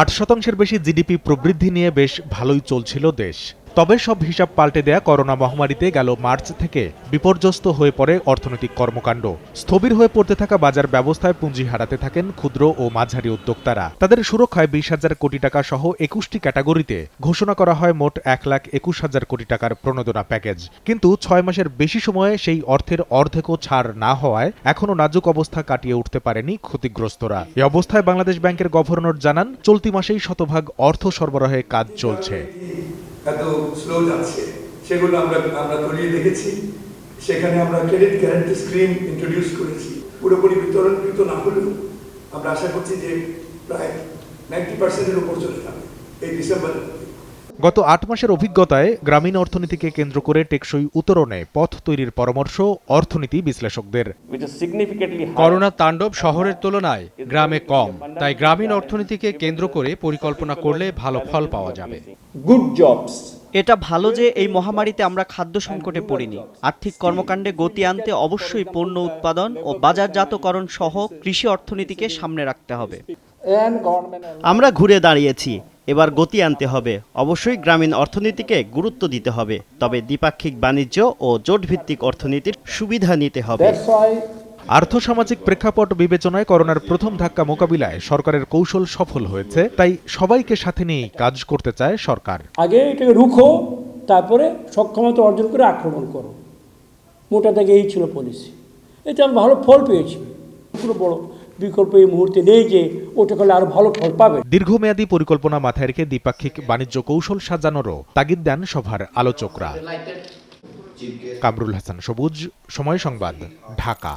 আট শতাংশের বেশি জিডিপি প্রবৃদ্ধি নিয়ে বেশ ভালোই চলছিল দেশ। তবে সব হিসাব পাল্টে দেয়া করোনা মহামারীতে গেল মার্চ থেকে বিপর্যস্ত হয়ে পড়ে অর্থনৈতিক কর্মকাণ্ড। স্থবির হয়ে পড়তে থাকা বাজার ব্যবস্থায় পুঁজি হারাতে থাকেন ক্ষুদ্র ও মাঝারি উদ্যোক্তারা। তাদের সুরক্ষায় বিশ হাজার কোটি টাকা সহ একুশটি ক্যাটাগরিতে ঘোষণা করা হয় মোট এক লাখ একুশ হাজার কোটি টাকার প্রণোদনা প্যাকেজ। কিন্তু ছয় মাসের বেশি সময়ে সেই অর্থের অর্ধেকও ছাড় না হওয়ায় এখনও নাজুক অবস্থা কাটিয়ে উঠতে পারেনি ক্ষতিগ্রস্তরা। এ অবস্থায় বাংলাদেশ ব্যাংকের গভর্নর জানান, চলতি মাসেই শতভাগ অর্থ সরবরাহে কাজ চলছে। এত স্লো যাচ্ছে, সেগুলো আমরা আমরা তলিয়ে দেখেছি সেখানে আমরা ক্রেডিট গ্যারান্টি স্কিম ইন্ট্রোডিউস করেছি পুরোপুরি বিতরণকৃত না হলেও আমরা আশা করছি যে প্রায় নাইনটি পার্সেন্টের উপর চলে যাবে এই ডিসেম্বরের মধ্যে। গত আট মাসের অভিজ্ঞতায় গ্রামীণ অর্থনীতিকে কেন্দ্র করে টেকসই উত্তরণে পথ তৈরির পরামর্শ অর্থনীতি বিশ্লেষকদের. করোনা তাণ্ডব শহরের তুলনায় গ্রামে কম তাই গ্রামীণ অর্থনীতিকে কেন্দ্র করে পরিকল্পনা করলে ভালো ফল পাওয়া যাবে। Good jobs. এটা ভালো যে এই মহামারীতে আমরা খাদ্য সংকটে পড়িনি। আর্থিক কর্মকাণ্ডে গতি আনতে অবশ্যই পণ্য উৎপাদন ও বাজারজাতকরণ সহ কৃষি অর্থনীতিকে সামনে রাখতে হবে। আমরা ঘুরে দাঁড়িয়েছি। এবার গতি আনতে হবে। অবশ্যই গ্রামীণ অর্থনীতিকে গুরুত্ব দিতে হবে তবে দ্বিপাক্ষিক বাণিজ্য ও জোটভিত্তিক অর্থনীতির সুবিধা নিতে হবে। আর্থসামাজিক প্রেক্ষাপট বিবেচনায় করোনার প্রথম ধাক্কা মোকাবিলায় সরকারের কৌশল সফল হয়েছে তাই সবাইকে সাথে নিয়েই কাজ করতে চায় সরকার। আগে এটাকে রুখো তারপরে সক্ষমতা অর্জন করে আক্রমণ করো। মোটা দাগে এই ছিল পলিসি এতে আমি ভালো ফল পেয়েছি। কোনো বড়। বিকল্প এই মুহূর্তে নেই যে ওটা করলে আরও ভালো ফল পাবে। দীর্ঘমেয়াদী পরিকল্পনা মাথায় রেখে দ্বিপাক্ষিক বাণিজ্য কৌশল সাজানোরও তাগিদ দেন সভার আলোচকরা। কামরুল হাসান সবুজ সময় সংবাদ ঢাকা।